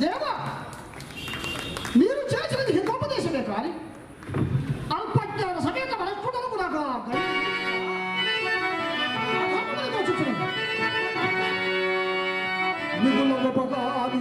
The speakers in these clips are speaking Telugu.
దేవా మీరు చేసినది హితోపదేశమే కానీ అల్పజ్ఞాన సమేత మనస్ఫుటను కూడా మిగుల ఉపకారి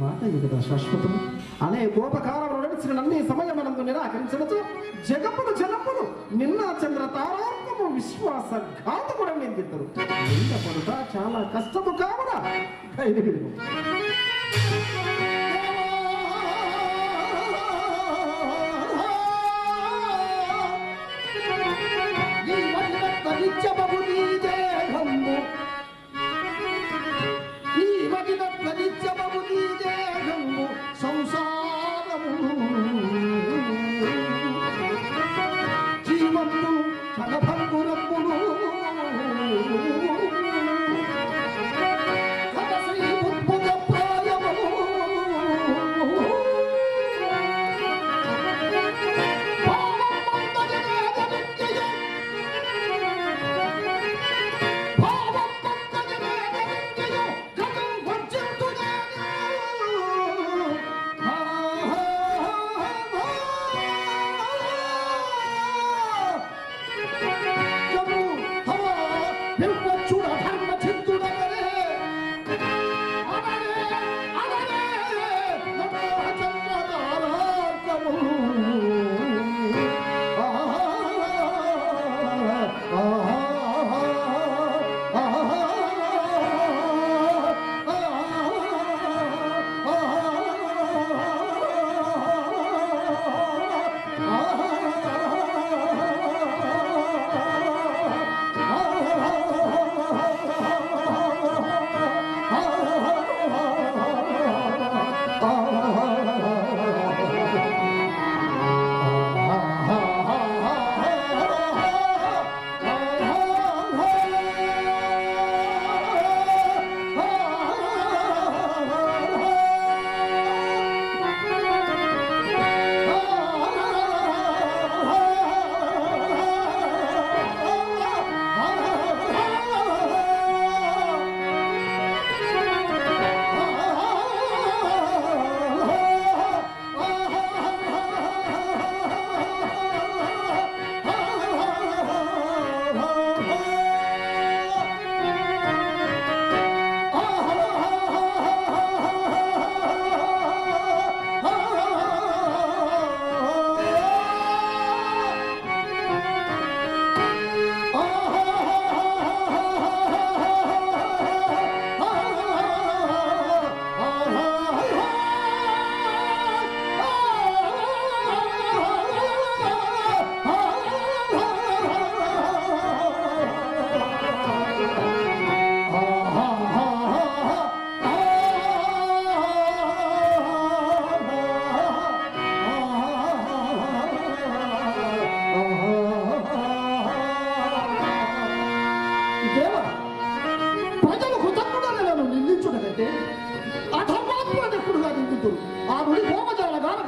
మాట కదా శాశ్వతము? అనే కోపకారములు నడిచిన నన్ను సమయమనందు నిరాకరించవచ్చు జగములు జనములు నిన్న చంద్ర తారాత్మము విశ్వాస ఘాతకుడు నిందిద్దరు నిందపడుట చాలా కష్టము కావున ధైర్యము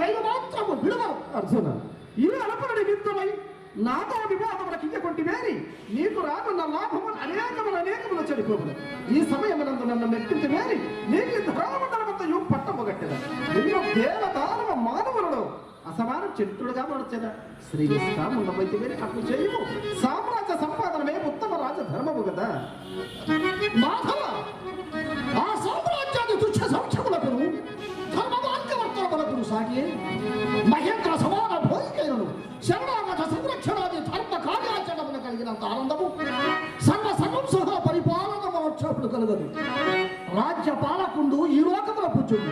ఐదు మాత్రము విడవరు. అర్జున ఇది ಅಳಪಡ ನಿಮಿತ್ತಮೈ నాతో వివాహమున కింద వేరి నీకు రాకున్న లాభమును అనేకములు అనేకములు చెడిపోవును. ఈ సమయమునందు నన్ను మెప్పించి వేరి నీకు ధర్మమండలమంతయు పట్టమొగట్టెద నిన్ను దేవదానవ మానవులను అసమానం చెట్టుడుగా మరచెద శ్రీ విశ్రామండమైతే వేరి అట్లు చేయము సామ్రాజ్య సంపాదనమే ఉత్తమ రాజధర్మము కదా. మాధవ ధర్మమార్గవర్తనములకు మహేంద్ర సమాన భోగికైనను శరణాగత సంరక్షణాది ధర్మ కార్యాచరణములు కలిగినంత ఆనందము. సర్వ సర్వం సహా పరిపాలన మోక్షములు కలుగదు. రాజ్య పాలకుండు ఈ లోకముల పుచ్చుడు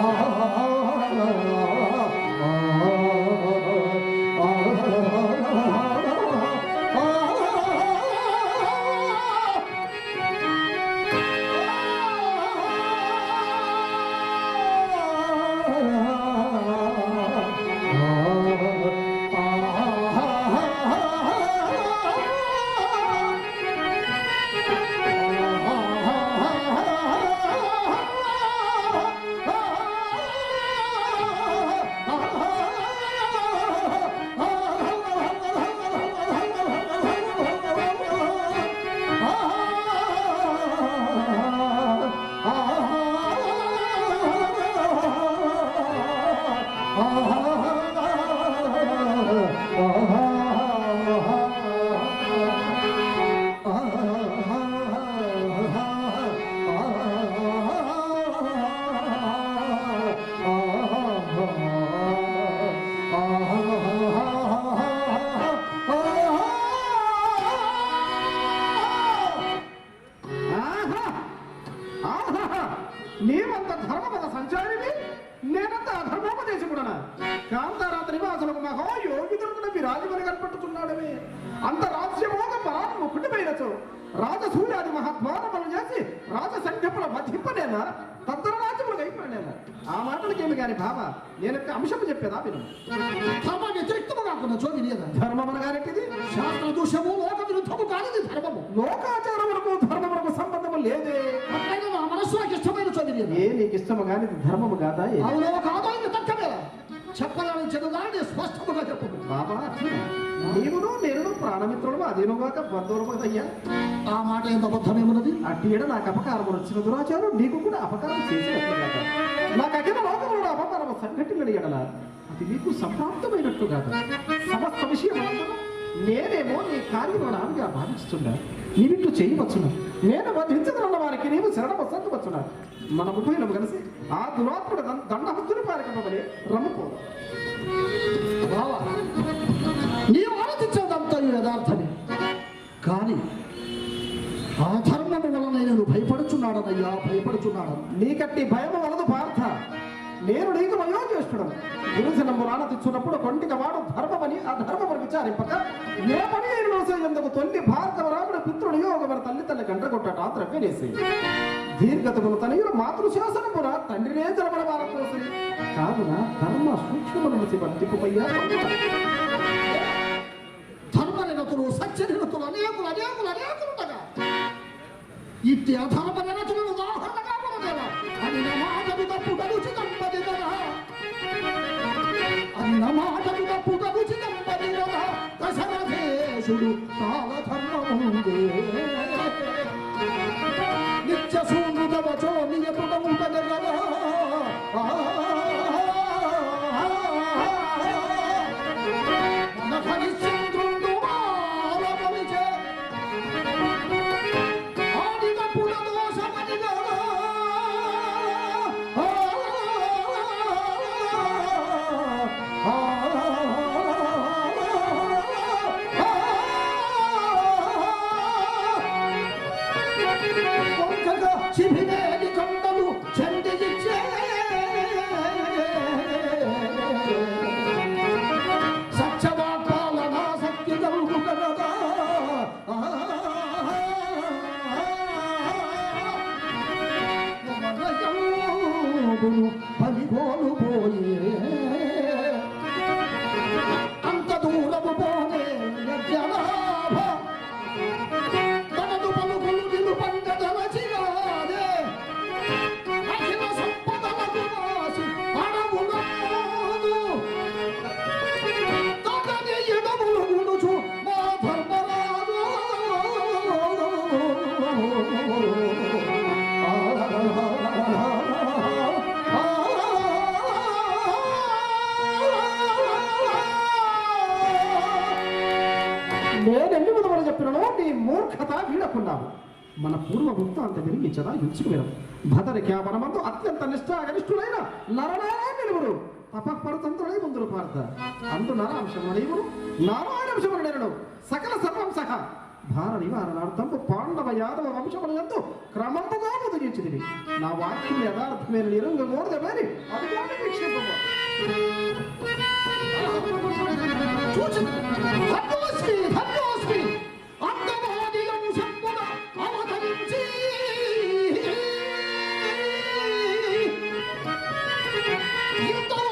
Oh. వధింపనేలా తద్దర రాజ్యములు అయిపోయినేలా ఆ మాటలకేమి గాని భావ నేను అంశము చెప్పేదా విను. ధర్మ వ్యతిరేక్తము కాకుండా చోదిలేదా ధర్మమున గారెట్టిది శాస్త్ర దోషము లోక విరుద్ధము కానిది ధర్మము. లోకాచారములకు ధర్మములకు సంబంధము లేదే. అట్లయినా నా మనస్సులకు ఇష్టమైన చదివేది ఏ నీకు ఇష్టము కాని ధర్మము కాదా? అవునో కాదో ఇంక తక్కమే స్పష్టముగా చెప్పు. బాబా నీవును నేను ప్రాణమిత్రుడు అదేనుగాక బంధువులు కదయ్యా ఆ మాట ఎంత అబద్ధమేమున్నది అట్టియడ నాకు అపకారం వచ్చిన దురాచారం నీకు కూడా అపకారం చేసి నాకు అఖిల లోకంలో అపకారం సంఘటన ఎడల అది నీకు సంప్రాప్తమైనట్టు కాదు సమస్త విషయం నేనేమో నీ కార్యముగా భావిస్తున్నా. నీవిట్లు చేయవచ్చును. నేను వధించగలన్న వారికి నీవు శరణ వసంతవచ్చున్నా మన ముగ్గురు కలిసి ఆ దురాత్ముడు దండహత్తుని పారకపోవలే రమ్మపోదాం బావా ఆలోచించేదంతా యథార్థమే. కానీ అధర్మము వలన నేను భయపడుచున్నాడనయ్యా భయపడుచున్నాడు. నీకట్టి భయము వలదు పార్థ. నేను నీకు వయోజ్యేష్ఠుడు గురుజనము రాన తెచ్చున్నప్పుడు కొంటిక వాడు ధర్మమని ఆ ధర్మమును విచారింపక ఏ పని అయిన ఎందుకు? తొల్లి భార్గవ రాముడు పితృడు యోగమని తల్లి తల్లి గంట గంటగొట్టట ద్రవ్యనేసి దీర్ఘతమును తనయుడు మాతృశాసనమున తండ్రినే జరపడ వారతోసి కావున ధర్మ సూక్ష్మమును బంతిపుపయ్యా సత్యనిరతులు అనేకులు అనేకులు అనేకులు ఇట్టి అధర్మ ఉదాహరణగా మనదేవ అది నమాటలు తప్పు తలుచితంపది విరిగించదా ఎంచుకు వినం భదరి అత్యంత నిష్ఠాగనిష్ఠులైన నరనారాయణ నిలువురు. తపఃపరతంత్రుడై ముందులు పారత అందు నరాంశము నీవును నారాయణంశమును నేను సకల సర్వం సహా. భార నివారణార్థంపు పాండవ యాదవ వంశముల ఎందు క్రమముగా ముదిగించింది నా వాక్యం యథార్థమైన నిరంగ గోడదమని అది కానీ You don't